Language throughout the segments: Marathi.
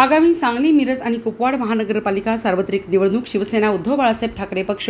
आगामी सांगली मिरज आणि कुपवाड महानगरपालिका सार्वत्रिक निवडणूक शिवसेना उद्धव बाळासाहेब ठाकरे पक्ष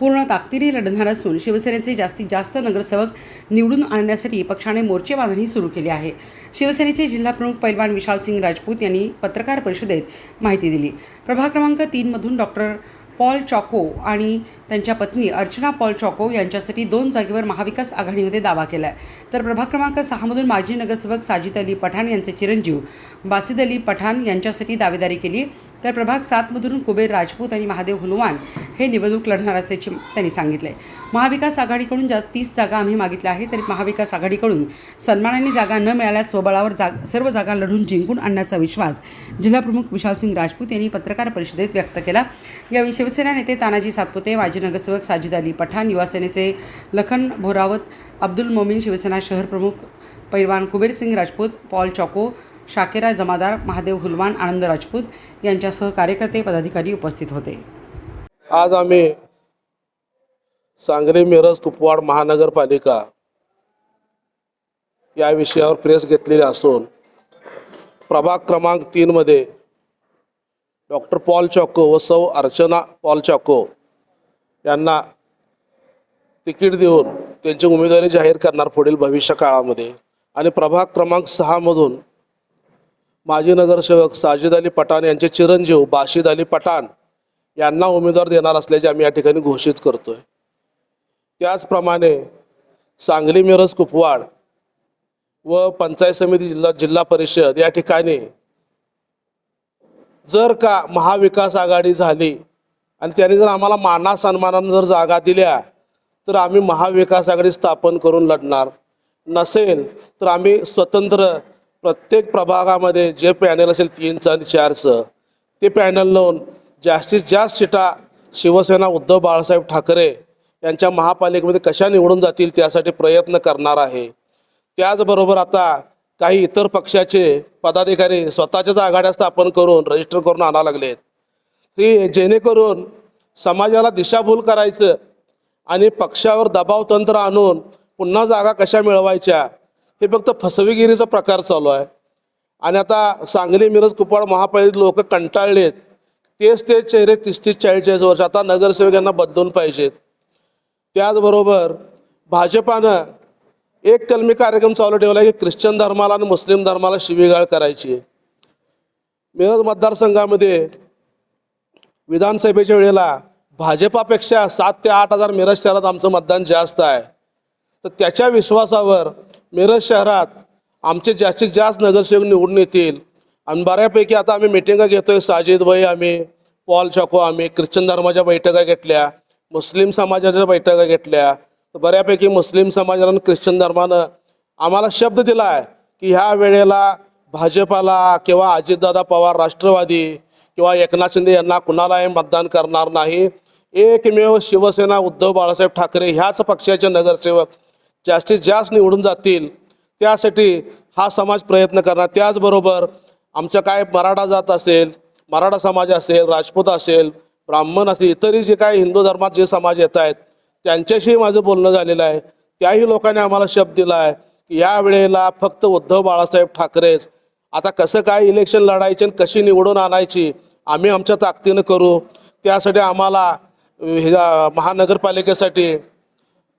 पूर्ण ताकदीने लढणार असून शिवसेनेचे जास्तीत जास्त नगरसेवक निवडून आणण्यासाठी पक्षाने मोर्चे बांधणी सुरू केली आहे. शिवसेनेचे जिल्हाप्रमुख पैलवान विशाल सिंग राजपूत यांनी पत्रकार परिषदेत माहिती दिली. प्रभाग क्रमांक तीनमधून डॉक्टर पॉल चॉको आणि त्यांच्या पत्नी अर्चना पॉल चॉको यांच्यासाठी दोन जागेवर महाविकास आघाडीमध्ये दावा केला आहे तर प्रभाग क्रमांक सहामधून माजी नगरसेवक साजिद अली पठाण यांचे चिरंजीव बासिद अली पठाण यांच्यासाठी दावेदारी केली. तर प्रभाग सातमधून कुबेर राजपूत आणि महादेव हुलवान हे निवडणूक लढणार असल्याचे त्यांनी सांगितले. महाविकास आघाडीकडून जा तीस जागा आम्ही मागितल्या आहे तरी महाविकास आघाडीकडून सन्मानाने जागा न मिळाल्यास स्वबळावर जाग सर्व जागा लढून जिंकून आणण्याचा विश्वास जिल्हाप्रमुख विशालसिंग राजपूत यांनी पत्रकार परिषदेत व्यक्त केला. यावेळी शिवसेना नेते तानाजी सातपुते माजी नगरसेवक साजिद अली पठाण युवासेनेचे लखन भोरावत अब्दुल मोमीन शिवसेना शहर प्रमुख पैलवान कुबेरसिंग राजपूत पॉल चॉको शाकेरा जमादार महादेव हुलवान आनंद राजपूत यांच्यासह कार्यकर्ते पदाधिकारी उपस्थित होते. आज आम्ही सांगली मिरज कुपवाड महानगरपालिका या विषयावर प्रेस घेतलेली असून प्रभाग क्रमांक तीनमध्ये डॉक्टर पॉल चॉको व सौ अर्चना पॉल चॉको यांना तिकीट देऊन त्यांची उमेदवारी जाहीर करणार पुढील भविष्य काळामध्ये आणि प्रभाग क्रमांक सहामधून माजी नगरसेवक साजिद अली पठाण यांचे चिरंजीव बाशिद अली पठाण यांना उमेदवार देणार असल्याचे आम्ही या ठिकाणी घोषित करतोय. त्याचप्रमाणे सांगली मिरज कुपवाड व पंचायत समिती जिल्हा जिल्हा परिषद या ठिकाणी जर का महाविकास आघाडी झाली आणि त्यांनी जर आम्हाला माना सन्मानानं जर जागा दिल्या तर आम्ही महाविकास आघाडी स्थापन करून लढणार. नसेल तर आम्ही स्वतंत्र प्रत्येक प्रभागामध्ये जे पॅनल असेल तीनचं आणि चारचं ते पॅनल लावून जास्तीत जास्त सीटा शिवसेना उद्धव बाळासाहेब ठाकरे यांच्या महापालिकेमध्ये कशा निवडून जातील त्यासाठी प्रयत्न करणार आहे. त्याचबरोबर आता काही इतर पक्षाचे पदाधिकारी स्वतःच्याच आघाड्या स्थापन करून रजिस्टर करून आणा लागलेत. की जेणेकरून समाजाला दिशाभूल करायचं आणि पक्षावर दबाव तंत्र आणून पुन्हा जागा कशा मिळवायच्या हे फक्त फसवेगिरीचा प्रकार चालू आहे. आणि आता सांगली मिरज कुपवाड महापालिकेत लोक कंटाळलेत तेच ते चेहरे तीस तीस चाळीस चाळीस वर्ष आता नगरसेवकांना बदलून पाहिजेत. त्याचबरोबर भाजपानं एक कलमी कार्यक्रम चालू ठेवला की ख्रिश्चन धर्माला आणि मुस्लिम धर्माला शिवीगाळ करायची मिरज मतदारसंघामध्ये विधानसभेच्या वेळेला भाजपापेक्षा सात ते आठ हजार मिरज शहरात आमचं मतदान जास्त आहे. तर त्याच्या विश्वासावर मिरज शहरात आमचे जास्तीत जास्त नगरसेवक निवडून येतील. आणि बऱ्यापैकी आता आम्ही मिटिंगा घेतोय. साजिद भाई आम्ही पॉल चॉको आम्ही ख्रिश्चन धर्माच्या बैठका घेतल्या मुस्लिम समाजाच्या बैठका घेतल्या. तर बऱ्यापैकी मुस्लिम समाजानं आणि ख्रिश्चन धर्मानं आम्हाला शब्द दिला आहे की ह्या वेळेला भाजपाला किंवा अजितदादा पवार राष्ट्रवादी किंवा एकनाथ शिंदे यांना कुणालाही मतदान करणार नाही. एकमेव शिवसेना उद्धव बाळासाहेब ठाकरे ह्याच पक्षाचे नगरसेवक जास्तीत जास्त निवडून जातील त्यासाठी हा समाज प्रयत्न करणार. त्याचबरोबर आमचं काय मराठा जात असेल मराठा समाज असेल राजपूत असेल ब्राह्मण असेल इतरही जे काय हिंदू धर्मात जे समाज येत आहेत त्यांच्याशी माझं बोलणं झालेलं आहे. त्याही लोकांनी आम्हाला शब्द दिला आहे की या वेळेला फक्त उद्धव बाळासाहेब ठाकरेच. आता कसं काय इलेक्शन लढायचे आणि कशी निवडून आणायची आम्ही आमच्या ताकदीनं करू. त्यासाठी आम्हाला ह्या महानगरपालिकेसाठी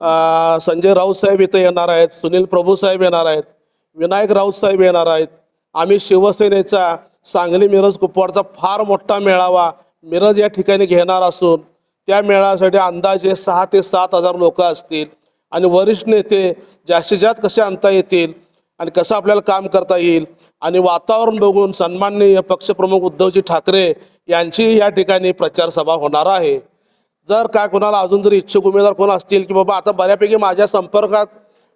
संजय राऊत साहेब इथं येणार आहेत सुनील प्रभू साहेब येणार आहेत विनायक राऊत साहेब येणार आहेत आम्ही शिवसेनेचा सांगली मिरज कुपवाडचा फार मोठा मेळावा मिरज या ठिकाणी घेणार असून त्या मेळाव्यासाठी अंदाजे सहा ते सात हजार लोक असतील आणि वरिष्ठ नेते जास्तीत जास्त कसे आणता येतील आणि कसं आपल्याला काम करता येईल आणि वातावरण बघून सन्माननीय पक्षप्रमुख उद्धवजी ठाकरे यांची या ठिकाणी प्रचारसभा होणार आहे. जर काय कोणाला अजून जर इच्छुक उमेदवार कोण असतील की बाबा आता बऱ्यापैकी माझ्या संपर्कात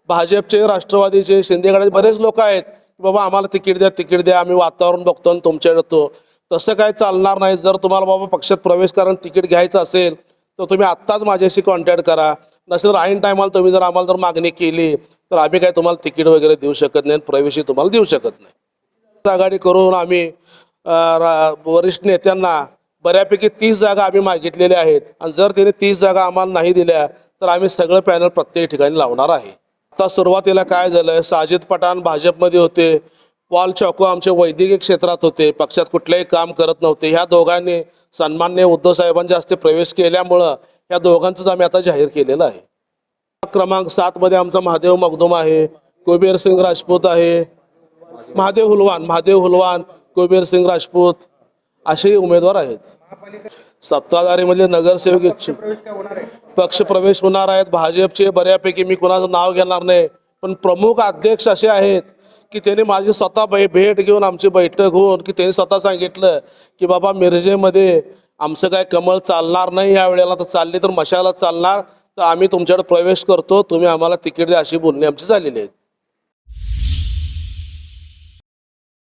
भाजपचे राष्ट्रवादीचे शिंदेगडाचे बरेच लोक आहेत की बाबा आम्हाला तिकीट द्या तिकीट द्या आम्ही वातावरण बघतो आणि तुमच्या येतो. तसं काय चालणार नाही. जर तुम्हाला बाबा पक्षात प्रवेश करा तिकीट घ्यायचं असेल तर तुम्ही आत्ताच माझ्याशी कॉन्टॅक्ट करा. नसेल तर ऐन टायमाला तुम्ही जर आम्हाला जर मागणी केली तर आम्ही काय तुम्हाला तिकीट वगैरे देऊ शकत नाही आणि प्रवेशही तुम्हाला देऊ शकत नाही. आघाडी करून आम्ही रा- वरिष्ठ नेत्यांना बऱ्यापैकी तीस जागा आम्ही मागितलेल्या आहेत. आणि जर त्याने तीस जागा आम्हाला नाही दिल्या तर आम्ही सगळं पॅनल प्रत्येक ठिकाणी लावणार आहे. आता सुरुवातीला काय झालं साजिद पठाण भाजपमध्ये होते पॉल चॉको आमचे वैद्यकीय क्षेत्रात होते पक्षात कुठलंही काम करत नव्हते. ह्या दोघांनी सन्मान्य उद्धव साहेबांच्या हस्ते प्रवेश केल्यामुळं ह्या दोघांचंच आम्ही आता जाहीर केलेलं आहे. क्रमांक सातमध्ये आमचा महादेव मगदुम आहे कुबेर सिंग राजपूत आहे. महादेव हुलवान महादेव हुलवान कुबेर सिंग राजपूत. असे उमेदवार आहेत. सत्ताधारीमधले नगरसेवक इच्छुक. पक्ष प्रवेश होणार आहेत. भाजपचे बऱ्यापैकी मी कोणाचं नाव घेणार नाही. पण प्रमुख अध्यक्ष असे आहेत की त्यांनी माझी स्वतः बै भेट घेऊन आमची बैठक होऊन की त्यांनी स्वतः सांगितलं की बाबा मिरजेमध्ये आमचं काय कमळ चालणार नाही या वेळेला तर चालली तर मशाला चालणार. तर आम्ही तुमच्याकडे प्रवेश करतो. तुम्ही आम्हाला तिकीट द्या अशी बोलणी आमची झालेली आहेत